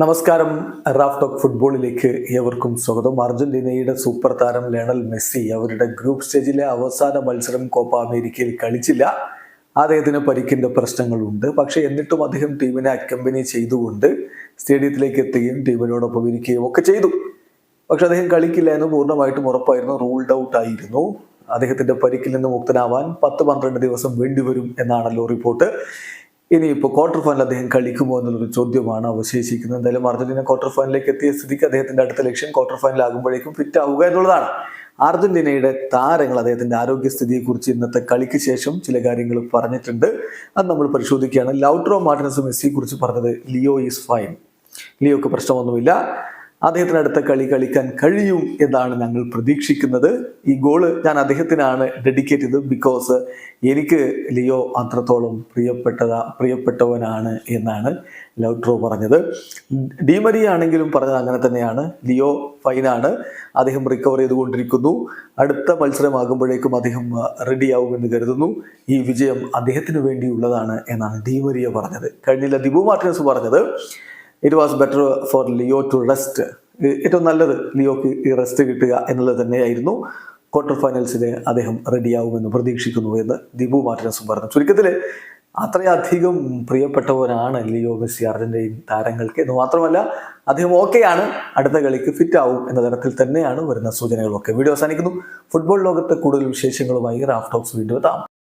നമസ്കാരം. Raf talk ഫുട്ബോളിലേക്ക് ഏവർക്കും സ്വാഗതം. അർജന്റീനയുടെ സൂപ്പർ താരം ലയണൽ മെസ്സി അവരുടെ ഗ്രൂപ്പ് സ്റ്റേജിലെ അവസാന മത്സരം കോപ്പ അമേരിക്കയിൽ കളിച്ചില്ല. അദ്ദേഹത്തിന് പരിക്കിന്റെ പ്രശ്നങ്ങളുണ്ട്. പക്ഷേ എന്നിട്ടും അദ്ദേഹം ടീമിനെ അക്കമ്പനി ചെയ്തുകൊണ്ട് സ്റ്റേഡിയത്തിലേക്ക് എത്തുകയും ടീമിനോടൊപ്പം ഇരിക്കുകയും ഒക്കെ ചെയ്തു. പക്ഷെ അദ്ദേഹം കളിക്കില്ല എന്ന് പൂർണമായിട്ടും ഉറപ്പായിരുന്നു. റൂൾഡ് ഔട്ട് ആയിരുന്നു. അദ്ദേഹത്തിന്റെ പരിക്കിൽ നിന്ന് മുക്തനാവാൻ പത്ത് പന്ത്രണ്ട് ദിവസം വേണ്ടിവരും എന്നാണല്ലോ റിപ്പോർട്ട് ഇനിയിപ്പോൾ ക്വാർട്ടർ ഫൈനൽ അദ്ദേഹം കളിക്കുമോ എന്നുള്ളൊരു ചോദ്യമാണ് അവശേഷിക്കുന്നത്. എന്തായാലും അർജന്റീന ക്വാർട്ടർ ഫൈനലിലേക്ക് എത്തിയ സ്ഥിതിക്ക് അദ്ദേഹത്തിന്റെ അടുത്ത ലക്ഷ്യം ക്വാർട്ടർ ഫൈനൽ ആകുമ്പോഴേക്കും ഫിറ്റ് ആവുക എന്നുള്ളതാണ്. അർജന്റീനയുടെ താരങ്ങൾ അദ്ദേഹത്തിന്റെ ആരോഗ്യസ്ഥിതിയെക്കുറിച്ച് ഇന്നത്തെ കളിക്ക് ശേഷം ചില കാര്യങ്ങൾ പറഞ്ഞിട്ടുണ്ട്. അത് നമ്മൾ പരിശോധിക്കുകയാണ്. ലൗട്രോ മാർട്ടിനസ് മെസ്സിയെക്കുറിച്ച് പറഞ്ഞത് ലിയോ ഈസ് ഫൈൻ. ലിയോക്ക് പ്രശ്നമൊന്നുമില്ല. അദ്ദേഹത്തിന് അടുത്ത കളി കളിക്കാൻ കഴിയും എന്നാണ് ഞങ്ങൾ പ്രതീക്ഷിക്കുന്നത്. ഈ ഗോൾ ഞാൻ അദ്ദേഹത്തിനാണ് ഡെഡിക്കേറ്റ് ചെയ്തത് ബിക്കോസ് എനിക്ക് ലിയോ അത്രത്തോളം പ്രിയപ്പെട്ടതാ പ്രിയപ്പെട്ടവനാണ് എന്നാണ് ലൗട്രോ പറഞ്ഞത്. ഡിമരി ആണെങ്കിലും പറഞ്ഞത് അങ്ങനെ തന്നെയാണ്. ലിയോ ഫൈനാണ് അദ്ദേഹം റിക്കവർ ചെയ്തുകൊണ്ടിരിക്കുന്നു. അടുത്ത മത്സരമാകുമ്പോഴേക്കും അദ്ദേഹം റെഡിയാവുമെന്ന് കരുതുന്നു. ഈ വിജയം അദ്ദേഹത്തിന് വേണ്ടിയുള്ളതാണ് എന്നാണ് ഡിമരിയ പറഞ്ഞത്. കഴിഞ്ഞില്ല ദിബു മാർട്ടിനസ് പറഞ്ഞത്. It was better for Leo to rest ഏറ്റവും നല്ലത് ലിയോക്ക് ഈ റെസ്റ്റ് കിട്ടുക എന്നുള്ളത് തന്നെയായിരുന്നു. ക്വാർട്ടർ ഫൈനൽസിന് അദ്ദേഹം റെഡിയാവുമെന്ന് പ്രതീക്ഷിക്കുന്നു എന്ന് ദിബു മാർട്ടിനസും പറഞ്ഞു. ചുരുക്കത്തിൽ അത്രയധികം പ്രിയപ്പെട്ടവനാണ് ലിയോ മെസ്സി അർജന്റീൻ താരങ്ങൾക്ക്. എന്ന് മാത്രമല്ല അദ്ദേഹം ഓക്കെയാണ്. അടുത്ത കളിക്ക് ഫിറ്റ് ആവും എന്ന തരത്തിൽ തന്നെയാണ് വരുന്ന സൂചനകളൊക്കെ. വീഡിയോ അവസാനിക്കുന്നു. ഫുട്ബോൾ ലോകത്തെ കൂടുതൽ വിശേഷങ്ങളുമായി റാഫ് ടോക്സ് വീണ്ടും എത്താം.